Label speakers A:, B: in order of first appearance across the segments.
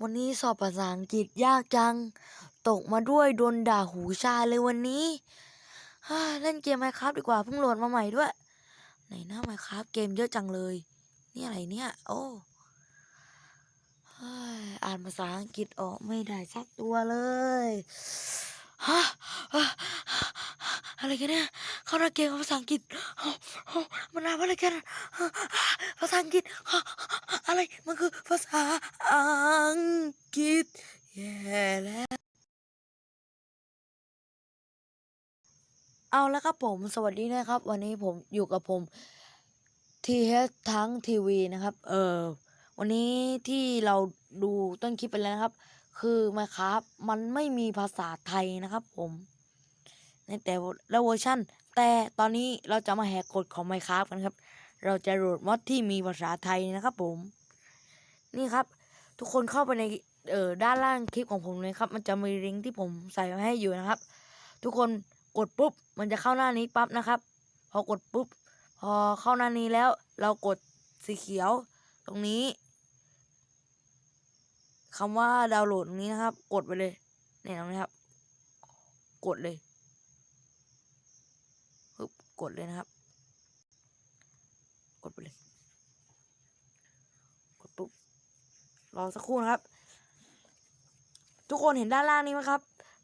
A: วันนี้สอบภาษาอังกฤษยากจัง ตกมาด้วยโดนด่าหูชาเลยวันนี้เล่นเกมไมครับดีกว่าเพิ่งโหลดมาใหม่ด้วย ไหนหน้าไมครับเกมเยอะจังเลย นี่อะไรเนี่ย โอ้อ่านภาษาอังกฤษออกไม่ได้สักตัวเลยฮะอะไรกันเนี่ยเข้าหน้าเกมภาษาอังกฤษมันอ่านอะไรกันภาษาอังกฤษ อะไรมันคือภาษาอังกฤษแย่แล้ว เอาแล้วครับผมสวัสดีนะครับ วันนี้ผมอยู่กับผม TH ทั้งทีวีนะครับ เออวันนี้ที่เราดูต้นคลิปไปแล้วนะครับ คือมาครับมันไม่มีภาษาไทยนะครับผมในแต่ละเวอร์ชันแต่ตอนนี้เราจะมาแหกกฎของ Minecraft กันครับเราจะโหลดมอดที่มีภาษาไทยนะครับผม นี่ครับ ทุกคนเข้าไปในเอ่อด้านล่างคลิปของผมเลยครับ มันจะมีลิงก์ที่ผมใส่ไว้ให้อยู่นะครับ ทุกคนกดปุ๊บ มันจะเข้าหน้านี้ปั๊บนะครับ พอกดปุ๊บ พอเข้าหน้านี้แล้ว เรากดสีเขียว ตรงนี้คำว่าดาวน์โหลดตรงนี้นะครับ กดไปเลยเนี่ยตรงนี้ครับ กดเลยปึ๊บกดเลยนะครับ กดไปเลย กดปุ๊บ รอสักครู่นะครับ ทุกคนเห็นด้านล่างนี้ไหมครับ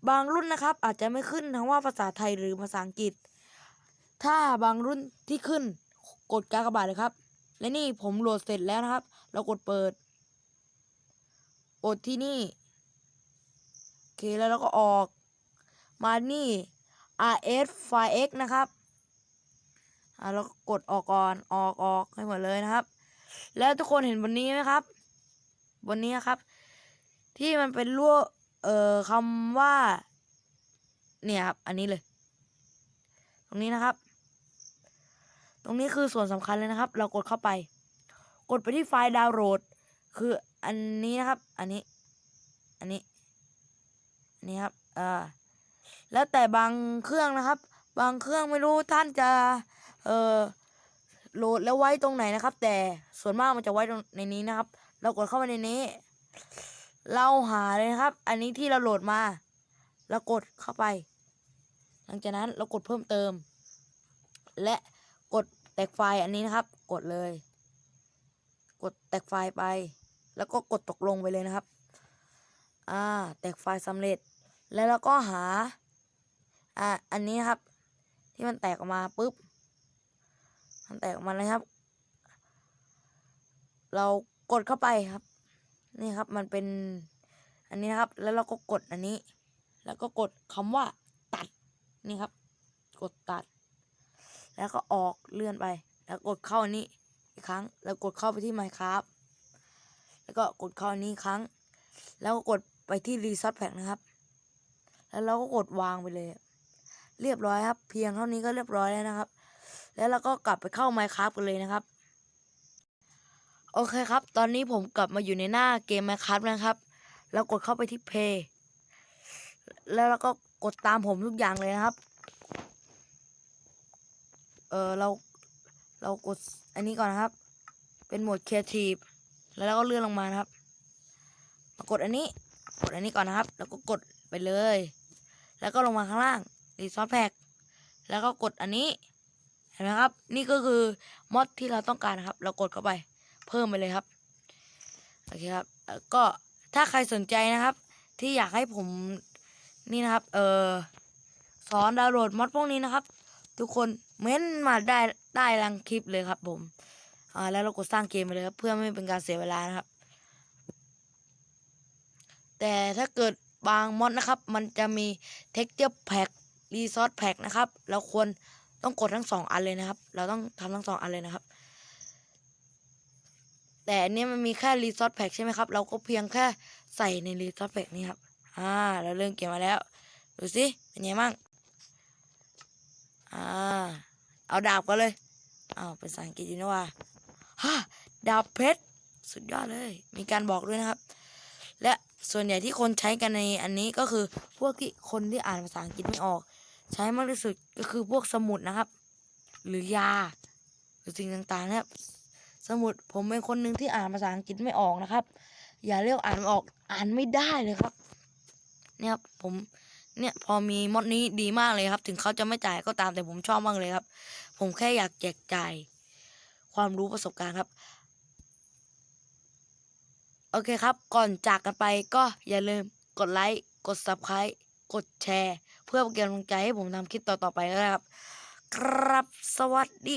A: บางรุ่นนะครับ อาจจะไม่ขึ้นทั้งว่าภาษาไทยหรือภาษาอังกฤษ ถ้าบางรุ่นที่ขึ้นกดกากบาทเลยครับ และนี่ผมโหลดเสร็จแล้วนะครับ เรากดเปิดกดที่นี่โอเคแล้วเราก็ออก มานี่ rs file x นะครับอ่าแล้วก็กดออกก่อนออกออกให้หมดเลยนะครับ แล้วทุกคนเห็นบนนี้ไหมครับ บนนี้ครับ ที่มันเป็นรั่วเอ่อคำว่า เนี่ยครับ อันนี้เลย ตรงนี้นะครับ ตรงนี้คือส่วนสำคัญเลยนะครับ เรากดเข้าไป กดไปที่ไฟล์ดาวน์โหลด คืออันนี้นะครับ อันนี้ อันนี้อันนี้ครับอ่าแล้วแต่บางเครื่องนะครับ บางเครื่องไม่รู้ท่านจะเอ่อโหลดแล้วไว้ตรงไหนนะครับ แต่ส่วนมากมันจะไว้ตรงในนี้นะครับ เรากดเข้าไปในนี้ เราหาเลยนะครับ อันนี้ที่เราโหลดมาเรากดเข้าไป หลังจากนั้นเรากดเพิ่มเติม และกดแตกไฟล์อันนี้นะครับ กดเลย กดแตกไฟล์ไป แล้วก็กดตกลงไปเลยนะครับ อ่า แตกไฟล์สำเร็จ แล้วเราก็หา อ่า อันนี้ครับ ที่มันแตกออกมาปุ๊บ มันแตกออกมาเลยครับ เรา กดเข้าไปครับ นี่ครับมันเป็น อันนี้นะครับ แล้วเราก็กดอันนี้ แล้วก็กดคำว่าตัดนี่ครับ กดตัด แล้วก็ออกเลื่อนไป แล้วกดเข้าอันนี้อีกครั้ง แล้วกดเข้าไปที่ Minecraft แล้วก็กดเข้าอันนี้ครั้ง แล้วก็กดไปที่ Resource Pack นะครับ แล้วเราก็กดวางไปเลย เรียบร้อยครับ เพียงเท่านี้ก็เรียบร้อยแล้วนะครับ แล้วเราก็กลับไปเข้า Minecraft กันเลยนะครับ โอเคครับ ตอนนี้ผมกลับมาอยู่ในหน้าเกม Minecraft นะครับ แล้วกดเข้าไปที่ Play แล้วเราก็กดตามผมทุกอย่างเลยนะครับ เออเราเรากดอันนี้ก่อนนะครับ เป็นโหมด Creative แล้วเราก็เลื่อนลงมานะครับมากดอันนี้ กดอันนี้ก่อนนะครับ แล้วก็กดไปเลย แล้วก็ลงมาข้างล่าง Resource Pack แล้วก็กดอันนี้ เห็นไหมครับ นี่ก็คือมอดที่เราต้องการนะครับ เรากดเข้าไป เพิ่มไปเลยครับโอเคครับก็ถ้าใครสนใจนะครับ ที่อยากให้ผมนี่นะครับ เออสอนดาวน์โหลดมอดพวกนี้นะครับ ทุกคนเม้นมาได้ได้ลังคลิปเลยครับผมอ่าแล้วเรากดสร้างเกมไปเลยครับ เพื่อไม่เป็นการเสียเวลานะครับ แต่ถ้าเกิดบางมอดนะครับ มันจะมี texture pack resource pack นะครับ เราควรต้องกดทั้งสองอันเลยนะครับ เราต้องทำทั้งสองอันเลยนะครับ แต่อันนี้มันมีแค่ resource pack ใช่ไหมครับ เราก็เพียงแค่ใส่ใน resource pack นี่ครับ อ่า เราเริ่มเกมมาแล้ว ดูสิ เป็นไงบ้าง อ่า เอาดาบก็เลยอ้าวเป็นภาษาอังกฤษอยู่นะว่าฮ่าดาบเพชร สุดยอดเลย มีการบอกด้วยนะครับ และส่วนใหญ่ที่คนใช้กันในอันนี้ก็คือพวกที่คนที่อ่านภาษาอังกฤษไม่ออก ใช้มากที่สุดก็คือพวกสมุดนะครับ หรือยาหรือสิ่งต่างๆนะครับ สมุดผมเป็นคนหนึ่งที่อ่านภาษาอังกฤษไม่ออกนะครับ อย่าเรียกอ่านออกอ่านไม่ได้เลยครับ เนี่ยครับผมเนี่ยพอมีมอดนี้ดีมากเลยครับ ถึงเขาจะไม่จ่ายก็ตามแต่ผมชอบมากเลยครับ ผมแค่อยากแจกจ่ายความรู้ประสบการณ์ครับ โอเคครับ ก่อนจากกันไปก็อย่าลืมกดไลค์กด subscribe กดแชร์ เพื่อเป็นกำลังใจให้ผมทำคลิปต่อๆไปนะครับ ครับสวัสดี